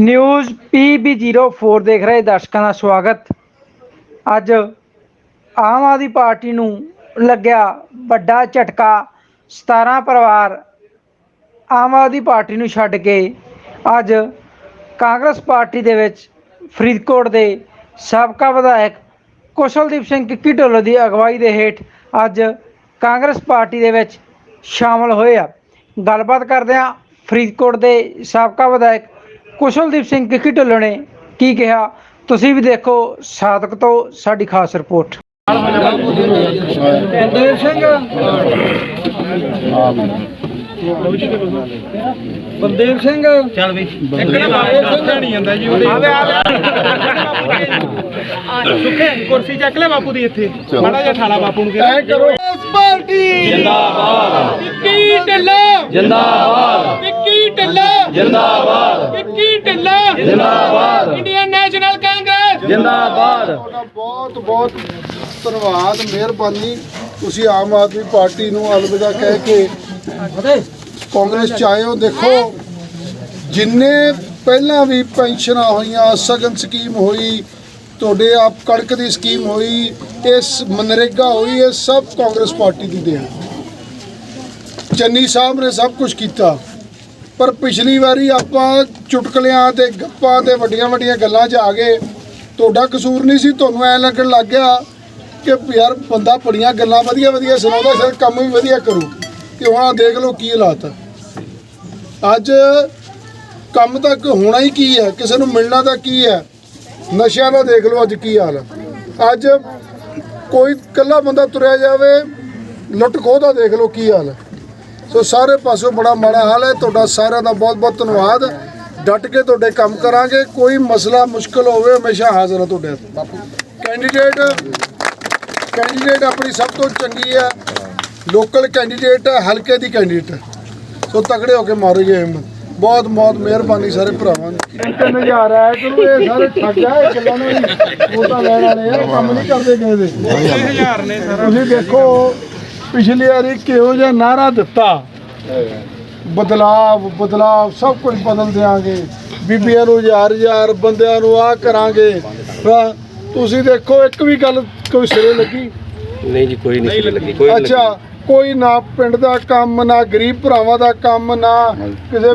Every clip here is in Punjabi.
ਨਿਊਜ਼ PB04 ਦੇਖ ਰਹੇ ਦਰਸ਼ਕਾਂ ਦਾ ਸਵਾਗਤ। ਅੱਜ ਆਮ ਆਦਮੀ ਪਾਰਟੀ ਨੂੰ ਲੱਗਿਆ ਵੱਡਾ ਝਟਕਾ। 17 ਪਰਿਵਾਰ ਆਮ ਆਦਮੀ ਪਾਰਟੀ ਨੂੰ ਛੱਡ ਕੇ ਅੱਜ ਕਾਂਗਰਸ ਪਾਰਟੀ ਦੇ ਵਿੱਚ ਫਰੀਦਕੋਟ ਦੇ ਸਾਬਕਾ ਵਿਧਾਇਕ ਕੁਸ਼ਲਦੀਪ ਸਿੰਘ ਕਿੱਕੀ ਢੋਲੋ ਦੀ ਅਗਵਾਈ ਦੇ ਹੇਠ ਅੱਜ ਕਾਂਗਰਸ ਪਾਰਟੀ ਦੇ ਵਿੱਚ ਸ਼ਾਮਲ ਹੋਏ ਆ। ਗੱਲਬਾਤ ਕਰਦੇ ਆ ਫਰੀਦਕੋਟ ਦੇ ਸਾਬਕਾ ਵਿਧਾਇਕ ਕੁਸ਼ਲਦੀਪ ਸਿੰਘ ਕਿੱਕੀ ਢਿੱਲੋਂ ਨੇ ਕੀ ਕਿਹਾ? ਤੁਸੀਂ ਵੀ ਦੇਖੋ ਸਾਦਕ ਤੋਂ ਸਾਡੀ ਖਾਸ ਰਿਪੋਰਟ। ਦੇਵ ਸਿੰਘ। ਬਲਦੇਵ ਸਿੰਘ। ਚੱਲ ਵੀ। ਇੱਕ ਨਾ ਨਹੀਂ ਜਾਂਦਾ ਜੀ ਉਹਦੇ ਸੁੱਖੇ ਕੁਰਸੀ ਚੱਕ ਲੈ ਬਾਪੂ ਦੀ ਇੱਥੇ। ਮਾੜਾ ਜਿਹਾ ਠਾਲਾ ਬਾਪੂ ਨੂੰ ਐ ਕਰੋ। ਪਾਰਟੀ ਜਿੰਦਾਬਾਦ। ਵਿੱਕੀ ਢੱਲਾ। ਜਿੰਦਾਬਾਦ। ਵਿੱਕੀ ਢੱਲਾ। ਜਿੰਦਾਬਾਦ। ਜਿੰਦਾਬਾਦ। ਇੰਡੀਅਨ ਨੈਸ਼ਨਲ ਕਾਂਗਰਸ। ਤੁਹਾਡਾ ਬਹੁਤ ਬਹੁਤ ਧੰਨਵਾਦ ਮਿਹਰਬਾਨੀ। ਤੁਸੀਂ ਆਮ ਆਦਮੀ ਪਾਰਟੀ ਨੂੰ ਅਲਵਿਦਾ ਕਹਿ ਕੇ ਕਾਂਗਰਸ ਚ ਆਏ ਹੋ। ਦੇਖੋ ਜਿੰਨੇ ਪਹਿਲਾਂ ਵੀ ਪੈਨਸ਼ਨਾਂ ਹੋਈਆਂ ਸਗਨ ਸਕੀਮ ਹੋਈ ਤੁਹਾਡੇ ਆਪ ਕਣਕ ਦੀ ਸਕੀਮ ਹੋਈ ਇਸ ਮਨਰੇਗਾ ਹੋਈ ਇਹ ਸਭ ਕਾਂਗਰਸ ਪਾਰਟੀ ਦੀ ਦੇਣ। ਚੰਨੀ ਸਾਹਿਬ ਨੇ ਸਭ ਕੁਝ ਕੀਤਾ। ਪਰ ਪਿਛਲੀ ਵਾਰੀ ਆਪਾਂ ਚੁਟਕਲਿਆਂ ਤੇ ਗੱਪਾਂ ਤੇ ਵੱਡੀਆਂ ਵੱਡੀਆਂ ਗੱਲਾਂ 'ਚ ਆ ਗਏ। ਤੁਹਾਡਾ ਕਸੂਰ ਨਹੀਂ ਸੀ, ਤੁਹਾਨੂੰ ਐ ਲੱਗਣ ਲੱਗ ਗਿਆ ਕਿ ਯਾਰ ਬੰਦਾ ਬੜੀਆਂ ਗੱਲਾਂ ਵਧੀਆ ਵਧੀਆ ਸੁਣਾਉਂਦਾ ਸ਼ਾਇਦ ਕੰਮ ਵੀ ਵਧੀਆ ਕਰੂ। ਕਿ ਹੁਣ ਆਹ ਦੇਖ ਲਓ ਕੀ ਹਾਲਾਤ ਹੈ ਅੱਜ ਕੰਮ ਤਾਂ ਹੋਣਾ ਹੀ ਕੀ ਹੈ, ਕਿਸੇ ਨੂੰ ਮਿਲਣਾ ਤਾਂ ਕੀ ਹੈ? ਨਸ਼ਿਆਂ ਦਾ ਦੇਖ ਲਓ ਅੱਜ ਕੀ ਹਾਲ ਹੈ ਅੱਜ ਕੋਈ ਇਕੱਲਾ ਬੰਦਾ ਤੁਰਿਆ ਜਾਵੇ, ਲੁੱਟ ਖੋਹ ਦਾ ਦੇਖ ਲਓ ਕੀ ਹਾਲ ਹੈ ਸੋ ਸਾਰੇ ਪਾਸੋਂ ਬੜਾ ਮਾੜਾ ਹਾਲ ਹੈ। ਤੁਹਾਡਾ ਸਾਰਿਆਂ ਦਾ ਬਹੁਤ ਬਹੁਤ ਧੰਨਵਾਦ। ਡਟ ਕੇ ਤੁਹਾਡੇ ਕੰਮ ਕਰਾਂਗੇ। ਕੋਈ ਮਸਲਾ ਮੁਸ਼ਕਲ ਹੋਵੇ ਹਮੇਸ਼ਾ ਹਾਜ਼ਰ ਹਾਂ ਤੁਹਾਡੇ ਬਾਪੂ। ਕੈਂਡੀਡੇਟ ਕੈਂਡੀਡੇਟ ਆਪਣੀ ਸਭ ਤੋਂ ਚੰਗੀ ਹੈ। ਲੋਕਲ ਕੈਂਡੀਡੇਟ ਹੈ ਹਲਕੇ ਦੀ ਕੈਂਡੀਡੇਟ ਹੈ। ਸੋ ਤਕੜੇ ਹੋ ਕੇ ਮਾਰੋ ਜੀ ਹਿੰਮਤ। ਬਹੁਤ ਬਹੁਤ ਮਿਹਰਬਾਨੀ ਸਾਰੇ ਭਰਾਵਾਂ ਦੀ। ਇੱਕ ਨਜ਼ਾਰਾ ਹੈ ਕਿ ਇਹ ਸਾਰੇ ਠੱਗ ਆ ਇਹ ਗੱਲਾਂ ਨੂੰ ਵੋਟਾਂ ਲੈਣ ਵਾਲੇ ਆ ਕੰਮ ਨਹੀਂ ਕਰਦੇ ਕਿਸੇ ਦੇ। ਹਜ਼ਾਰ ਨੇ ਸਾਰਾ ਤੁਸੀਂ ਦੇਖੋ ਪਿਛਲੀ ਵਾਰੀ ਕਿਹੋ ਜਿਹਾ ਨਾਰਾ ਦਿੱਤਾ? ਬਦਲਾਵ ਬਦਲਾਵ ਸਭ ਕੁਝ ਬਦਲ ਦਿਆਂਗੇ। ਬੀਬੀਆਂ ਨੂੰ ਹਜ਼ਾਰ ਹਜ਼ਾਰ ਬੰਦਿਆਂ ਨੂੰ ਆ ਕਰਾਂਗੇ। ਤੁਸੀਂ ਦੇਖੋ ਇੱਕ ਵੀ ਗੱਲ ਕੋਈ ਸਿਰੇ ਲੱਗੀ? ਨਹੀਂ ਜੀ ਕੋਈ ਨਹੀਂ ਲੱਗੀ। ਕੋਈ ਨਹੀਂ ਅੱਛਾ ਕੋਈ ਨਾ ਪਿੰਡ ਦਾ ਕੰਮ ਨਾ ਗਰੀਬ ਭਰਾਵਾਂ ਦਾ ਕੰਮ ਨਾ ਕਿਸੇ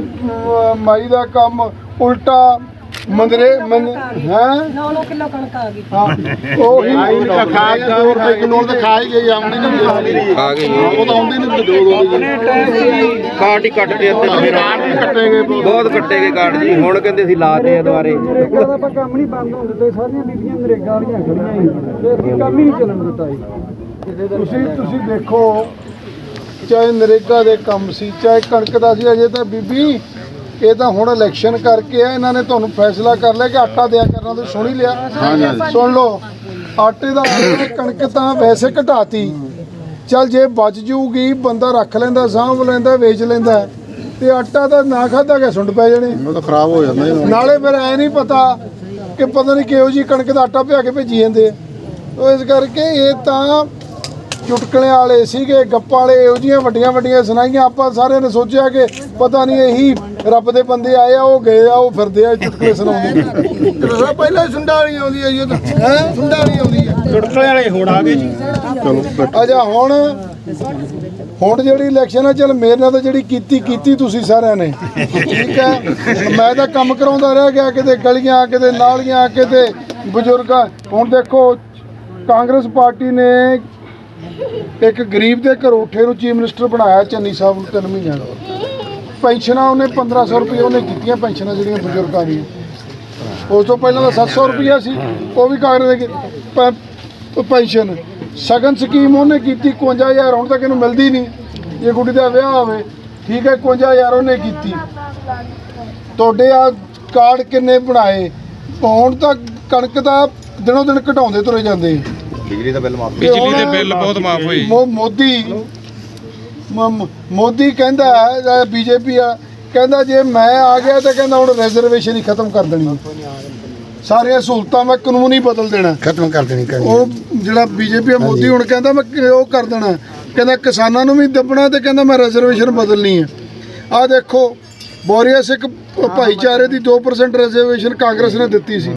ਮਾਈ ਦਾ ਕੰਮ ਉਲਟਾ ਮੰਦਰੇ ਮਨ ਹੈ? 9 ਕਿਲੋ ਕਣਕ ਆ ਗਈ। ਹਾਂ ਉਹੀ ਖਾਦ 2 ਰੁਪਏ ਕਿਲੋ ਤਾਂ ਖਾ ਹੀ ਗਈ ਆਮਣੀ ਨਹੀਂ ਆ ਗਈ। ਉਹ ਤਾਂ ਆਉਂਦੀ ਨਹੀਂ ਦੋ। ਦੋ ਕਾਰਡ ਹੀ ਕੱਟ ਦੇ ਉੱਤੇ ਫਿਰ ਕੱਟੇ ਗਏ ਬਹੁਤ। ਕੱਟੇ ਗਏ ਕਾਰਡ ਜੀ। ਹੁਣ ਕਹਿੰਦੇ ਅਸੀਂ ਲਾਤੇ ਆ ਦੁਬਾਰੇ। ਨਰੇਗਾ ਦਾ ਆਪਾਂ ਕੰਮ ਨਹੀਂ ਬੰਦ ਹੋਣ ਦਿੱਤੇ ਸਾਰੀਆਂ ਬੀਬੀਆਂ ਨਰੇਗਾ ਵਾਲੀਆਂ ਖੜੀਆਂ ਹੀ। ਤੇ ਅਸੀਂ ਕੰਮ ਹੀ ਨਹੀਂ ਚੱਲਣ ਦਿੱਤਾ ਜੀ। ਤੁਸੀਂ ਤੁਸੀਂ ਦੇਖੋ ਚਾਹੇ ਨਰੇਗਾ ਦੇ ਕੰਮ ਸੀ ਚਾਹੇ ਕਣਕ ਦਾ ਸੀ ਅਜੇ ਤਾਂ ਬੀਬੀ ਇਹ ਤਾਂ ਹੁਣ ਇਲੈਕਸ਼ਨ ਕਰਕੇ ਆ ਇਹਨਾਂ ਨੇ ਤੁਹਾਨੂੰ ਫੈਸਲਾ ਕਰ ਲਿਆ ਕਿ ਆਟਾ ਦਿਆ ਕਰਨਾ ਤੁਸੀਂ ਸੁਣ ਹੀ ਲਿਆ। ਸੁਣ ਲਓ ਆਟੇ ਦਾ ਕਣਕ ਤਾਂ ਵੈਸੇ ਘਟਾਤੀ। ਚਲ ਜੇ ਬਚ ਜੂਗੀ ਬੰਦਾ ਰੱਖ ਲੈਂਦਾ ਸਾਂਭ ਲੈਂਦਾ ਵੇਚ ਲੈਂਦਾ ਤੇ ਆਟਾ ਤਾਂ ਨਾ ਖਾਧਾ ਗਿਆ ਸੁੰਡ ਪੈ ਜਾਣੇ। ਉਹ ਤਾਂ ਖਰਾਬ ਹੋ ਜਾਂਦਾ ਨਾਲੇ ਫਿਰ ਐ ਨਹੀਂ ਪਤਾ ਕਿ ਪਤਾ ਨਹੀਂ ਕਿਹੋ ਜੀ ਕਣਕ ਦਾ ਆਟਾ ਪਿਆ ਕੇ ਭੇਜੀ ਜਾਂਦੇ ਆ। ਉਹ ਇਸ ਕਰਕੇ ਇਹ ਤਾਂ ਚੁਟਕਲੇ ਵਾਲੇ ਸੀਗੇ ਗੱਪਾਂ ਵਾਲੇ ਇਹੋ ਜੀਆਂ ਵੱਡੀਆਂ ਵੱਡੀਆਂ ਸੁਣਾਈਆਂ। ਆਪਾਂ ਸਾਰਿਆਂ ਨੇ ਸੋਚਿਆ ਕਿ ਪਤਾ ਨਹੀਂ ਇਹੀ ਰੱਬ ਦੇ ਬੰਦੇ ਆਏ ਆ ਉਹ ਗਏ ਆ ਉਹ ਫਿਰਦੇ ਆ ਚੁਟਕਲੇ ਸੁਣਾਉਂਦੇ ਕਿਹੜਾ ਪਹਿਲਾਂ ਹੀ ਸੁੰਡਾ ਨਹੀਂ ਆਉਂਦੀ ਹੈ ਇਹ ਤਾਂ ਹੈ? ਸੁੰਡਾ ਨਹੀਂ ਆਉਂਦੀ ਹੈ ਚੁਟਕਲੇ ਵਾਲੇ ਹੁਣ ਆ ਗਏ ਜੀ। ਅਜਾ ਹੁਣ ਹੁਣ ਜਿਹੜੀ ਇਲੈਕਸ਼ਨ ਆ ਚਲ ਮੇਰੇ ਨਾਲ ਤਾਂ ਜਿਹੜੀ ਕੀਤੀ ਕੀਤੀ ਤੁਸੀਂ ਸਾਰਿਆਂ ਨੇ। ਠੀਕ ਹੈ? ਮੈਂ ਤਾਂ ਕੰਮ ਕਰਾਉਂਦਾ ਰਹਿ ਗਿਆ ਕਿਤੇ ਗਲੀਆਂ ਕਿਤੇ ਨਾਲੀਆਂ ਕਿਤੇ ਬਜ਼ੁਰਗਾਂ। ਹੁਣ ਦੇਖੋ ਕਾਂਗਰਸ ਪਾਰਟੀ ਨੇ ਇੱਕ ਗਰੀਬ ਦੇ ਘਰੋਠੇ ਨੂੰ ਚੀਫ ਮਿਨਿਸਟਰ ਬਣਾਇਆ ਚੰਨੀ ਸਾਹਿਬ ਨੂੰ ਤਿੰਨ ਮਹੀਨਿਆਂ ਦਾ। ਪੈਨਸ਼ਨਾਂ ਉਹਨੇ 1500 ਰੁਪਏ ਉਹਨੇ ਕੀਤੀਆਂ, ਪੈਨਸ਼ਨਾਂ ਜਿਹੜੀਆਂ ਬਜ਼ੁਰਗਾਂ ਦੀਆਂ। ਉਸ ਤੋਂ ਪਹਿਲਾਂ ਤਾਂ 700 ਰੁਪਈਆ ਸੀ, ਉਹ ਵੀ ਕਾਂਗਰਸ ਦੇ ਪੈਨਸ਼ਨ। ਸਗਨ ਸਕੀਮ ਉਹਨੇ ਕੀਤੀ 51000 ਹੁਣ ਤੱਕ ਇਹਨੂੰ ਮਿਲਦੀ ਨਹੀਂ। ਜੇ ਕੁੜੀ ਦਾ ਵਿਆਹ ਹੋਵੇ, ਠੀਕ ਹੈ 51000 ਉਹਨੇ ਕੀਤੀ। ਤੁਹਾਡੇ ਆ ਕਾਰਡ ਕਿੰਨੇ ਬਣਾਏ? ਹੁਣ ਤਾਂ ਕਣਕ ਦਾ ਦਿਨੋਂ ਦਿਨ ਘਟਾਉਂਦੇ ਤੁਰੇ ਜਾਂਦੇ। ਬਿਜਲੀ ਦਾ ਬਿੱਲ ਮਾਫ ਬਿਜਲੀ ਦੇ ਬਿੱਲ ਬਹੁਤ ਮਾਫ ਹੋਏ। ਮੋਦੀ ਮ- ਮ- ਮੋਦੀ ਕਹਿੰਦਾ ਬੀਜੇਪੀ ਆ ਕਹਿੰਦਾ ਜੇ ਮੈਂ ਆ ਗਿਆ ਤਾਂ ਕਹਿੰਦਾ ਹੁਣ ਰਿਜ਼ਰਵੇਸ਼ਨ ਹੀ ਖਤਮ ਕਰ ਦੇਣੀ। ਹੈ। ਸਾਰੀਆਂ ਸਹੂਲਤਾਂ ਮੈਂ ਕਾਨੂੰਨ ਹੀ ਬਦਲ ਦੇਣਾ। ਖਤਮ ਕਰ ਦੇਣੀ ਕਰੀ ਉਹ ਜਿਹੜਾ ਬੀਜੇਪੀ ਆ ਮੋਦੀ ਹੁਣ ਕਹਿੰਦਾ ਮੈਂ ਕਿ- ਉਹ ਕਰ ਦੇਣਾ। ਕਹਿੰਦਾ ਕਿਸਾਨਾਂ ਨੂੰ ਵੀ ਦੱਬਣਾ ਤੇ ਕਹਿੰਦਾ ਮੈਂ ਰਿਜ਼ਰਵੇਸ਼ਨ ਬਦਲਣੀ ਹੈ ਆ ਦੇਖੋ ਬੋਰੀਅਸ ਇੱਕ ਭਾਈਚਾਰੇ ਦੀ 2% ਰਿਜ਼ਰਵੇਸ਼ਨ ਕਾਂਗਰਸ ਨੇ ਦਿੱਤੀ ਸੀ।